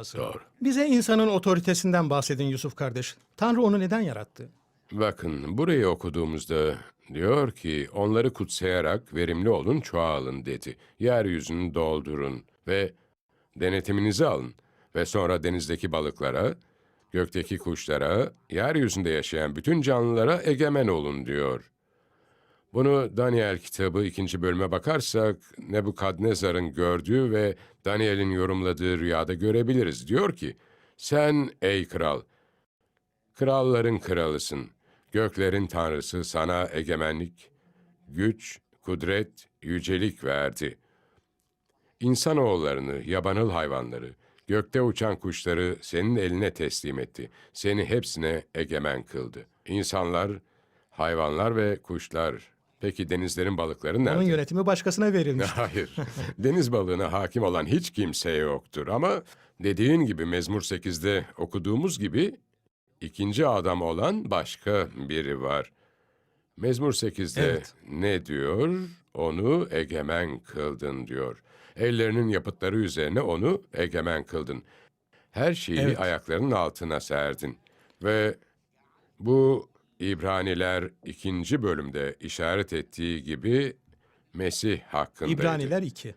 olması. Doğru. Bize insanın otoritesinden bahsedin Yusuf kardeş. Tanrı onu neden yarattı? Bakın burayı okuduğumuzda diyor ki onları kutsayarak verimli olun çoğalın dedi. Yeryüzünü doldurun ve denetiminizi alın ve sonra denizdeki balıklara, gökteki kuşlara, yeryüzünde yaşayan bütün canlılara egemen olun diyor. Bunu Daniel kitabı ikinci bölüme bakarsak Nebukadnezar'ın gördüğü ve Daniel'in yorumladığı rüyada görebiliriz. Diyor ki, sen ey kral, kralların kralısın, göklerin tanrısı sana egemenlik, güç, kudret, yücelik verdi. İnsanoğullarını, yabanıl hayvanları, gökte uçan kuşları senin eline teslim etti. Seni hepsine egemen kıldı. İnsanlar, hayvanlar ve kuşlar. Peki denizlerin balıkları nerede? Onun yönetimi başkasına verilmiş. Hayır. Deniz balığına hakim olan hiç kimse yoktur ama dediğin gibi Mezmur 8'de okuduğumuz gibi ikinci adam olan başka biri var. Mezmur 8'de Evet. ne diyor? Onu egemen kıldın diyor. Ellerinin yapıtları üzerine onu egemen kıldın. Her şeyi Evet. ayaklarının altına serdin. Ve bu İbraniler ikinci bölümde işaret ettiği gibi Mesih hakkındaydı. İbraniler 2.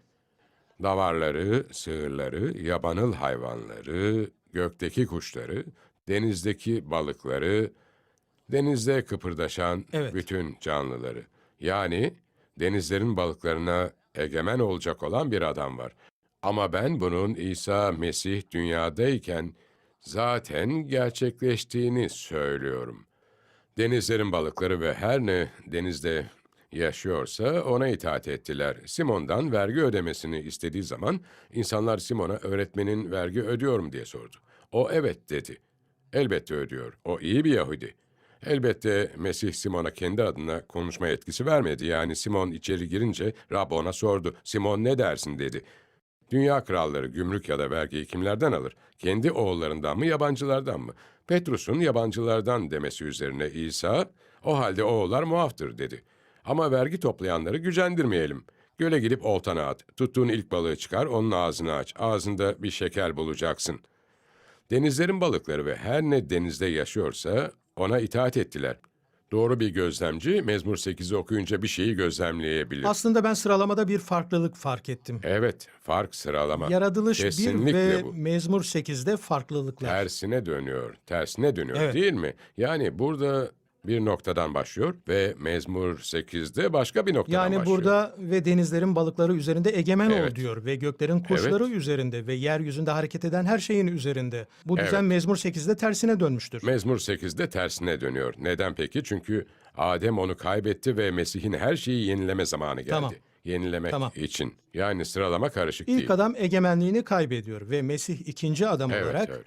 Davarları, sığırları, yabanıl hayvanları, gökteki kuşları, denizdeki balıkları, denizde kıpırdaşan Evet. bütün canlıları. Yani denizlerin balıklarına egemen olacak olan bir adam var. Ama ben bunun İsa Mesih dünyadayken zaten gerçekleştiğini söylüyorum. Denizlerin balıkları ve her ne denizde yaşıyorsa ona itaat ettiler. Simon'dan vergi ödemesini istediği zaman insanlar Simon'a öğretmenin vergi ödüyorum diye sordu. O evet dedi. Elbette ödüyor. O iyi bir Yahudi. Elbette Mesih Simon'a kendi adına konuşma yetkisi vermedi. Yani Simon içeri girince Rab ona sordu. Simon ne dersin dedi. Dünya kralları gümrük ya da vergiyi kimlerden alır? Kendi oğullarından mı, yabancılardan mı? Petrus'un yabancılardan demesi üzerine İsa, o halde oğullar muaftır dedi. Ama vergi toplayanları gücendirmeyelim. Göle gidip oltana at. Tuttuğun ilk balığı çıkar, onun ağzını aç. Ağzında bir şeker bulacaksın. Denizlerin balıkları ve her ne denizde yaşıyorsa ona itaat ettiler. Doğru bir gözlemci Mezmur 8'i okuyunca bir şeyi gözlemleyebilir. Aslında ben sıralamada bir farklılık fark ettim. Evet, fark sıralama. Yaratılış 1 Kesinlikle ve bu. Mezmur 8'de farklılıklar. Tersine dönüyor, tersine dönüyor Evet. değil mi? Yani burada bir noktadan başlıyor ve Mezmur 8'de başka bir noktadan Yani başlıyor. burada ve denizlerin balıkları üzerinde egemen ol Evet. diyor ve göklerin kuşları üzerinde ve yeryüzünde hareket eden her şeyin üzerinde. Bu düzen. Mezmur 8'de tersine dönmüştür. Mezmur 8'de tersine dönüyor. Neden peki? Çünkü Adem onu kaybetti ve Mesih'in her şeyi yenileme zamanı geldi. Tamam. Yenilemek Tamam. için. Yani sıralama karışık İlk değil. adam egemenliğini kaybediyor ve Mesih ikinci adam Evet, olarak öyle.